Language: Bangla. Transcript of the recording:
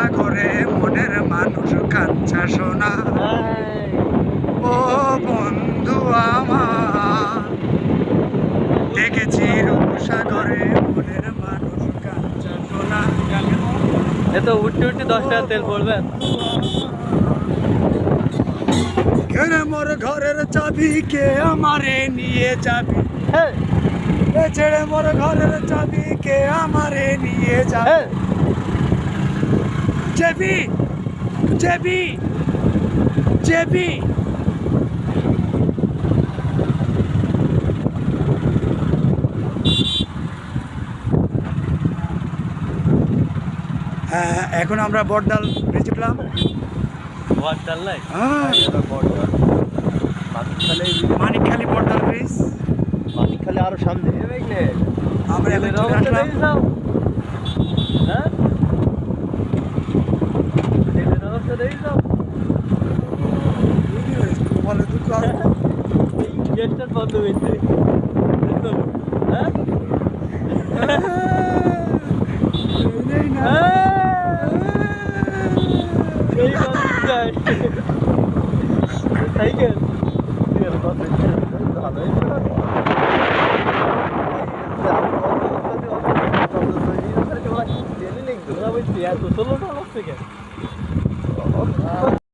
সাগরে মনের মানুষ কাঞ্চা সোনা। ও বন্ধু আমার দেখেছি রূপসাগরে মনের মানুষ কাঞ্চা সোনা। এ তো উঠতে উঠতে দশ টাকা তেল পড়বেন মোর ঘরের চাবি কে আমারে নিয়ে যাবি? ছেড়ে মোর ঘরের চাবি কে আমারে নিয়ে যাবে? জেবি জেবি জেবি হ্যাঁ এখন আমরা বড়ডাল ব্রিজে পেলাম। ওয়াট ডাল নাই? হ্যাঁ। মানিকখালি বড়ডাল ব্রিজ। খালি আরও সামনে। আমরা এখন Geçten fazla bekleyin. Ne sorun? Ha? Söyleyin ha. Şey güzel. Sayı gel. Ya?